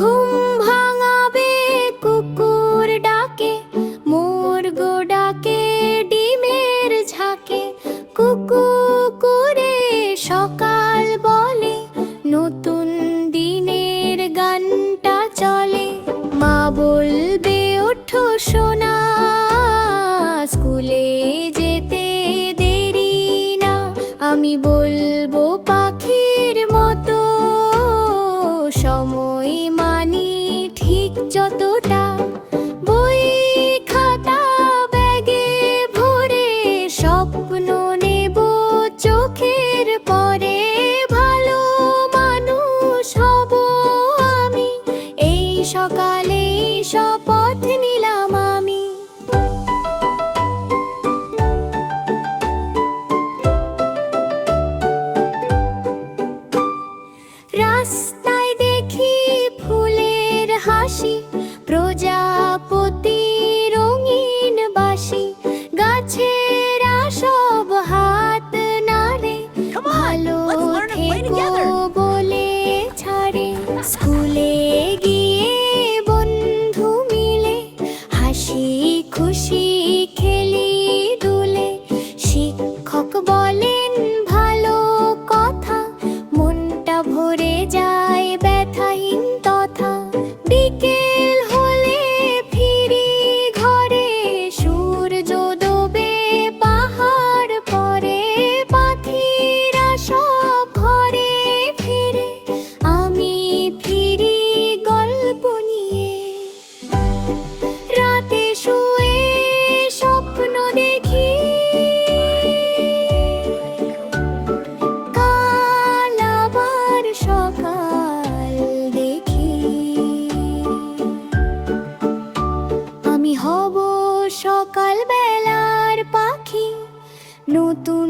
ঘুম ভাঙাবে, কুকুর ডাকে, মুরগো ডাকে, ডিমের ঝাঁকে। কুকু করে সকাল বলে, নতুন দিনের গানটা চলে। মা বলবে, ওঠো সোনা, স্কুলে যেতে দেরি না। আমি বলব, পা cho tôi প্রজাপতি রঙিন বাসি গাছেরা সব হাত নাড়ে ভালো. থেকো বলে ছাড়ে স্কুলে হব সকাল বেলার পাখি। নতুন